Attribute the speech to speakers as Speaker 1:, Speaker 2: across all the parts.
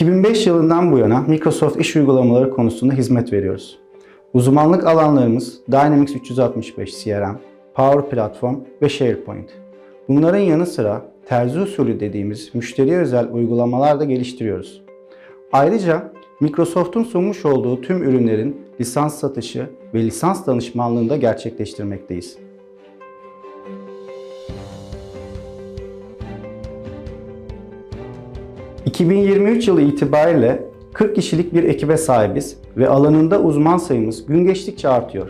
Speaker 1: 2005 yılından bu yana Microsoft iş uygulamaları konusunda hizmet veriyoruz. Uzmanlık alanlarımız Dynamics 365 CRM, Power Platform ve SharePoint. Bunların yanı sıra terzi usulü dediğimiz müşteriye özel uygulamalar da geliştiriyoruz. Ayrıca Microsoft'un sunmuş olduğu tüm ürünlerin lisans satışı ve lisans danışmanlığını da gerçekleştirmekteyiz. ...2023 yılı itibariyle 40 kişilik bir ekibe sahibiz ve alanında uzman sayımız gün geçtikçe artıyor.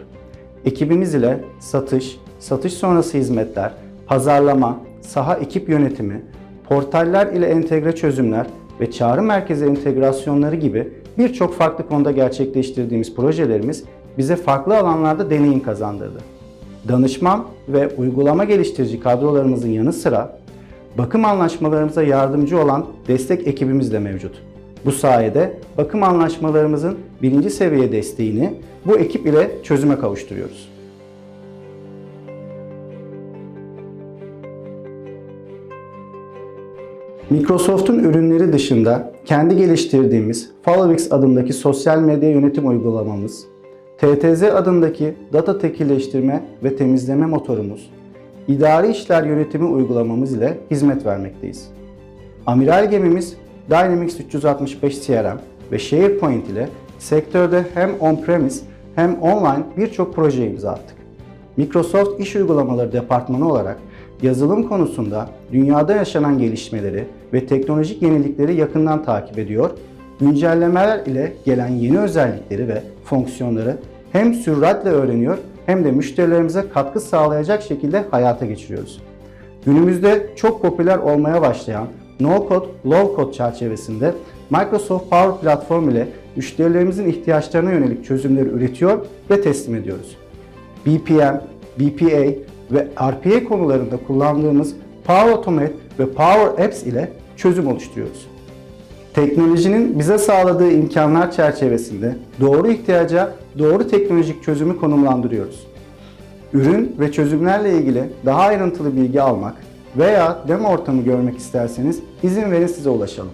Speaker 1: Ekibimiz ile satış, satış sonrası hizmetler, pazarlama, saha ekip yönetimi, portaller ile entegre çözümler ve çağrı merkezi entegrasyonları gibi birçok farklı konuda gerçekleştirdiğimiz projelerimiz bize farklı alanlarda deneyim kazandırdı. Danışman ve uygulama geliştirici kadrolarımızın yanı sıra bakım anlaşmalarımıza yardımcı olan destek ekibimiz de mevcut. Bu sayede bakım anlaşmalarımızın birinci seviye desteğini bu ekip ile çözüme kavuşturuyoruz. Microsoft'un ürünleri dışında kendi geliştirdiğimiz Followix adındaki sosyal medya yönetim uygulamamız, TTZ adındaki data tekilleştirme ve temizleme motorumuz, idari işler yönetimi uygulamamız ile hizmet vermekteyiz. Amiral gemimiz Dynamics 365 CRM ve SharePoint ile sektörde hem on-premise hem online birçok proje imza attık. Microsoft İş Uygulamaları Departmanı olarak yazılım konusunda dünyada yaşanan gelişmeleri ve teknolojik yenilikleri yakından takip ediyor, güncellemeler ile gelen yeni özellikleri ve fonksiyonları hem süratle öğreniyor hem de müşterilerimize katkı sağlayacak şekilde hayata geçiriyoruz. Günümüzde çok popüler olmaya başlayan No-Code, Low-Code çerçevesinde Microsoft Power Platform ile müşterilerimizin ihtiyaçlarına yönelik çözümleri üretiyor ve teslim ediyoruz. BPM, BPA ve RPA konularında kullandığımız Power Automate ve Power Apps ile çözüm oluşturuyoruz. Teknolojinin bize sağladığı imkanlar çerçevesinde doğru ihtiyaca doğru teknolojik çözümü konumlandırıyoruz. Ürün ve çözümlerle ilgili daha ayrıntılı bilgi almak veya demo ortamı görmek isterseniz izin verin size ulaşalım.